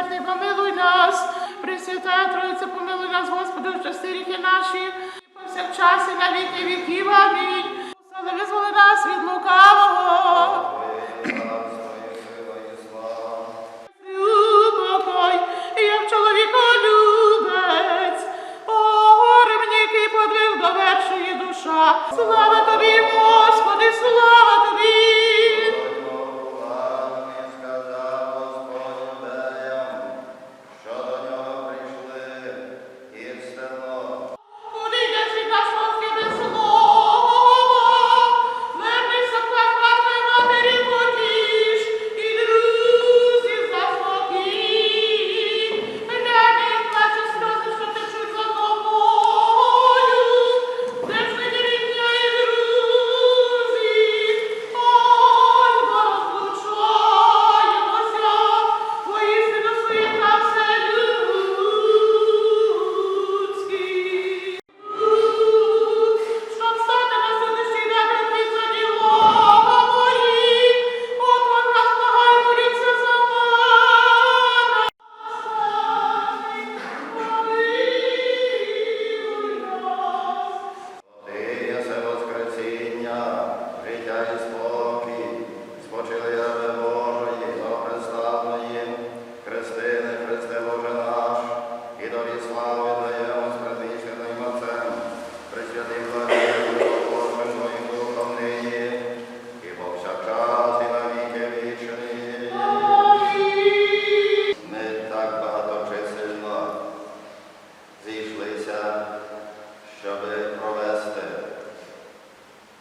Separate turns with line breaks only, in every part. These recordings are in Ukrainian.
безсмертний, помилуй нас, Пресвятая Троїця, помилуй нас, Господи, в ріки наші, повсякчас і на віки віків. Амінь. Господи, визволи нас від лукавого. Любовь, як чоловіко любець, о горе мені, який подвиг довершує душа. Слава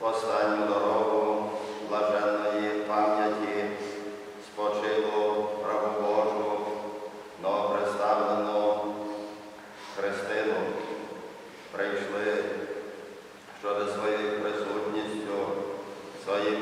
останню дорогу блаженної пам'яті спочило праву Божу, представлену Христину, прийшли, що за своєю присутністю, своїм